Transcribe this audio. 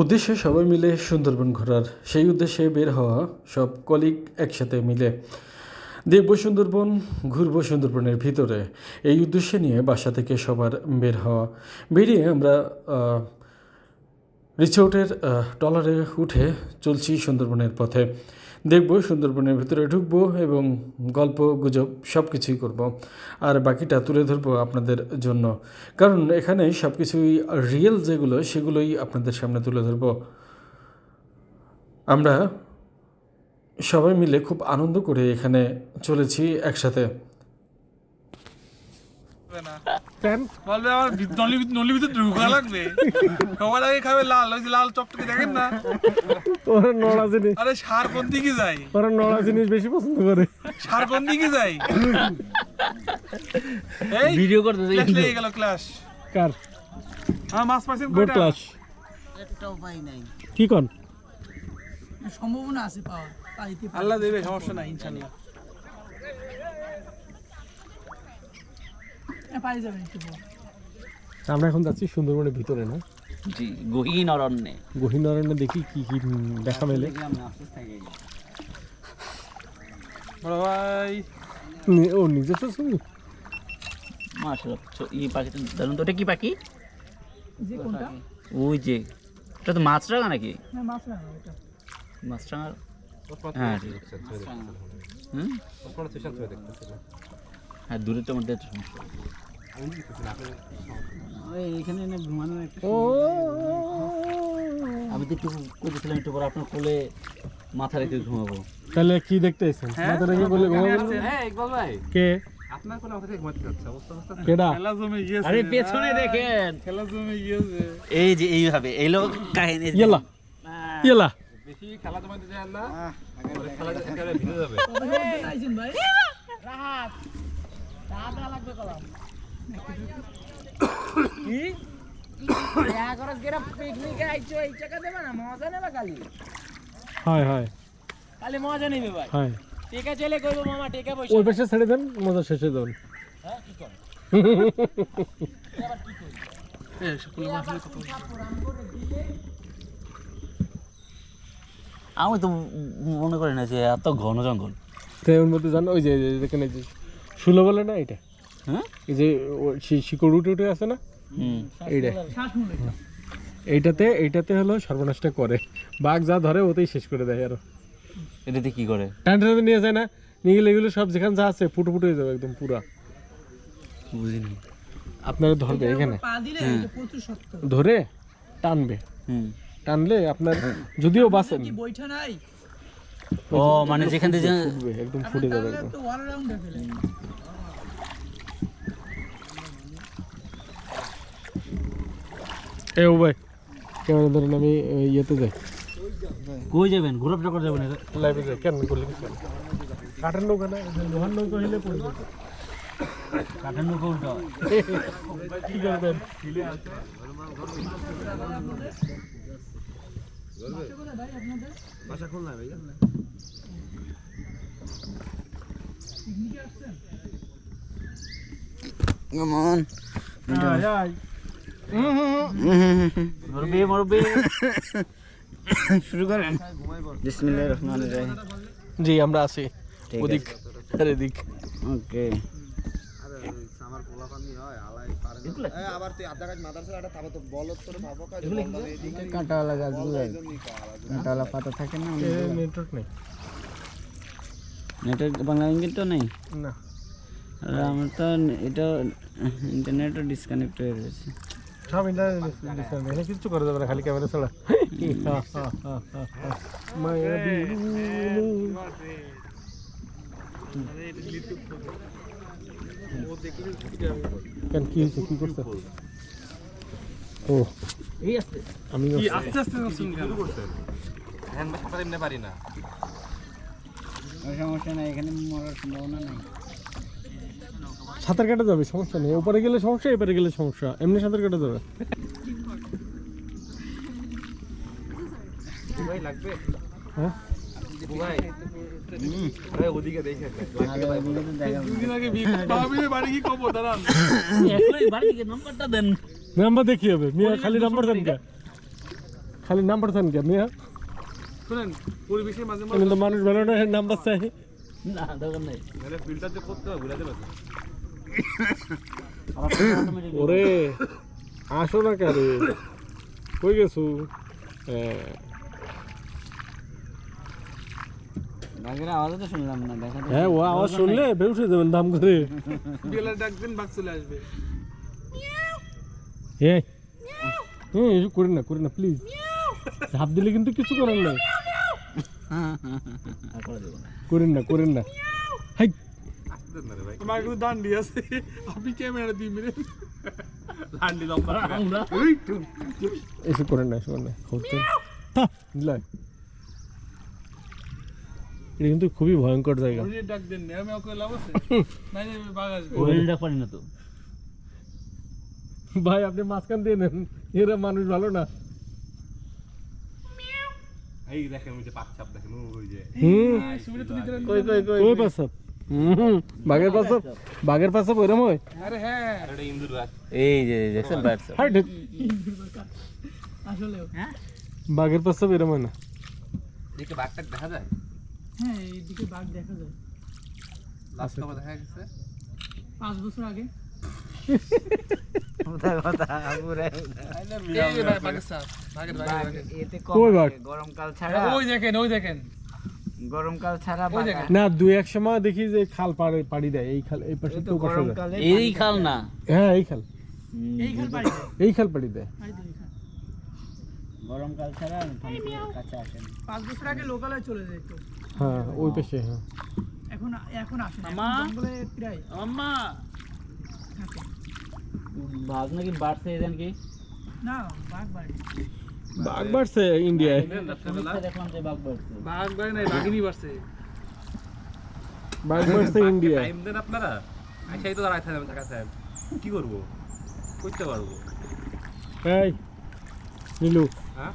উদ্দেশ্যে সবাই মিলে সুন্দরবন ঘোরার সেই উদ্দেশ্যে বের হওয়া সব কলিগ একসাথে মিলে দেখব সুন্দরবন, ঘুরব সুন্দরবনের ভিতরে। এই উদ্দেশ্যে নিয়ে বাসা থেকে সবার বের হওয়া। বেরিয়ে আমরা রিসোর্টের টলারে উঠে চলছি সুন্দরবনের পথে। দেখব, সুন্দরবনের ভিতরে ঢুকবো এবং গল্প, গুজব সব কিছুই করব। আর বাকিটা তুলে ধরবো আপনাদের জন্য। কারণ এখানে সব কিছুই রিয়েল যেগুলো, সেগুলোই আপনাদের সামনে তুলে ধরবো। আমরা সবাই মিলে খুব আনন্দ করে এখানে চলেছি একসাথে। প্যান বলবে আমার ভিত- নলি ভিতরে ঢুকা লাগবে। সবার আগে খাবে লাল ওই লাল চকটকে দেখেন না? ওরা নড়া জিনিস। আরে সার কোন দিকে যায়? ওরা নড়া জিনিস বেশি পছন্দ করে। সার কোন দিকে যায়? এই ভিডিও করতে যাই। ক্লাস লেগে গেল ক্লাস কার? আমার মাছ পাইছেন কয়টা? ক্লাস একটা উপায় নাই। কি কন? সম্ভাবনা আছে পারি। আল্লাহ দেবে সমস্যা নাই ইনশাআল্লাহ হ্যাঁ, পারি যাবেন একটু পর। আমরা এখন যাচ্ছি সুন্দরবনের ভিতরে না? জি গহীন অরণ্যে। গহীন অরণ্যে দেখি কি কি দেখা মেলে। বড় ভাই। নি- ও নিজস্ব ছবি মাশাআল্লাহ এই পাখিটা তো ওটা কি পাখি? যে কোনটা? ওই যে এটা তো মাছরাঙা নাকি? হ্যাঁ মাছ এটা মাছরাঙা? হ্যাঁ ঠিক আছে। হুম? হ্যাঁ দূরে তো সমস্যা। না আমি তো একটু করেছিলাম একটু পর আপনার কোলে মাথা রেখে ঘুমাবো। তাহলে কি দেখতে এসেছেন মাথা রেখে বলে ঘুমাবেন? হ্যাঁ ইকবাল ভাই। কে? কেডা? খেলা জমে গিয়েছে। আরে পেছনে দেখেন। খেলা জমে গিয়েছে। এই যে এইভাবে এই লোক কাহিনী ইয়েলা। ইয়েলা। আইছেন ভাই রাহাত রাহাত লাগবে কলাম। কি? দেখা করস গেরা পিকনিকে আইছো এই টাকা দেবে না? মজা নেবে খালি হয় হয়। খালি মজা নেবে ভাই। হয়। টেকা চলে কইবো মামা টেকা পয়সা ওই পাশে ছেড়ে দেন মজা শেষে দেবেন আমি তো মনে করি না যে এত ঘন জঙ্গল। তো এর মধ্যে জানো ওই যে। শুলো বলে না এটা? হ্যাঁ এই যে ও- শিকড় উঠে উঠে আছে না? হুম। এইটা এইটাতে এইটাতে হলো সর্বনাশটা করে। বাঘ যা ধরে ওতেই শেষ করে দেয় আরও। এটাতে কি করে? টান টানে নিয়ে যায় না? নিয়ে গেলে এগুলো সব যেখানে যা আছে ফুটো ফুটো হয়ে যাবে একদম পুরা। বুঝিনি। আপনারা ধরবে এখানে। ধরে টানবে। হুম। টানলে আপনার যদিও বাঁচেন বইটা নাই? ও মানে যেখান থেকে একদম ফুটে যাবে একদম। এ ও ভাই ক্যামেরা ধরেন আমি ইয়েতে যাই। কই যাবেন? ঘোরাফ চকর যাবেন? লাইভে যাই কেন করলে কিছু হবে না। কাঠের নৌকা না লোহার নৌকা হইলে পড়বে। কাঠের নৌকা উল্টা। কি করবেন? মরবে মরবে শুরু করেন। বিসমিল্লাহির রহমানির রহিম। জি আমরা আছি। ওদিক আর এদিক। ওকে। কাঁটাওয়ালা গাছগুলো কাঁটাওয়ালা পাতা থাকে না নেটওয়ার্ক নেই। নেটের বাংলা ইংরেজি তো নেই? না। আর আমার তো এটা ইন্টারনেটও ডিসকানেক্ট হয়ে গেছে সব ইন্টারনেট এখানে কিছু করা যাবে না খালি ক্যামেরা ছাড়া কেন কি হয়েছে কি করছে ও আমি আস্তে আস্তে শুন সমস্যা নাই এখানে মরার সম্ভাবনা নাই সাঁতার কাটা যাবে সমস্যা নেই। ওপারে গেলে সমস্যা এপারে গেলে সমস্যা। এমনি সাঁতার কাটা যাবে। হ্যাঁ? কি নাম্বার দেখি হবে। মিয়া খালি নাম্বার দেন কে? খালি নাম্বার চান কেন মিয়া? শুনেন পরিবেশের মাঝে মাঝে মানুষ ভালো না নাম্বার চাই। না দরকার নেই। ওরে আসো না কারে কই গেছু? হ্যাঁ। হ্যাঁ ও আওয়াজ শুনলে বেউসে যাবেন দাম করে। বিয়েলের ডাক বাঘ চলে আসবে। এই হুম এসব করেন না করেন না প্লিজ ঝাপ দিলে কিন্তু কিছু করেন না। করেন না করেন না। হাই আমার কিন্তু ডান্ডি আছে আপনি ক্যামেরা দিবেন এসব করেন না এসব করেন না করতেন দিলাই এটা কিন্তু খুবই ভয়ঙ্কর জায়গা হরিণের ডাক দেন না আমি ওকে লাভ আছে নাই নাই, বাঘ আসবে হরিণটা পারি না তো ভাই আপনি মাঝখান দিয়ে নেন এরা মানুষ ভালো না এই দেখেন ওই যে পাচ্ছাপ দেখেন ওই যে হুম সুবিধা তুলি দিলেন কই কই কই কই পাসাব হুম বাঘের পাসাব বাঘের পাসাব ওইরকম হয় আরে হ্যাঁ। এটা ইন্দুর গাছ এই যে দেখছেন বাইর হাই ঢেক। আসলে বাঘের পাসাব এরকম হয় না। দেখে বাঘটাক দেখা যায়? হ্যাঁ এইদিকে বাঘ দেখা যায়। লাস্ট কবে দেখা গেছে? পাঁচ বছর আগে। কথা কথা পুরে এই যে ভাই পাকিস্তান বাঘের বাঘের বাঘের। এতে কই কম বাঘ? লাগে, গরমকাল ছাড়া। ওই দেখেন ওই দেখেন। গরমকাল ছাড়া ওই বাঘ দেখেন। না দুই এক সময় দেখি যে খাল পাড়ে পাড়ি দেয়। এই খাল এই পাশে এই তো তো ও পাশে যায়। গরমকালে এই খাল না। হ্যাঁ এই খাল। এই খাল বাড়ি এই খাল পাড়ি দেয়। বাড়ি এই খাল। গরমকাল ছাড়া ঠান্ডার কাছে আসে না। পাঁচ বছর আগে লোকালে চলে যেত হ্যাঁ ওই পাশে হ্যাঁ। এখন এখন আসে না। এখন মামা? জঙ্গলে প্রায় আম্মা। থাকে। বাঘ নাকি বাড়ছে এদিন কি না বাঘ বাড়ি। বাঘ বাড়ছে ইন্ডিয়ায় দেখলাম যে বাঘ বাড়ছে বাঘ বাড়ে নাই বাঘিনী বাড়ছে। বাঘ বাড়ছে ইন্ডিয়ায় টাইম দেন আপনারা? তো দাঁড়াই থাকবেন থাকা সাহেব। কি করব? করতে পারব। এই নীলু। হ্যাঁ?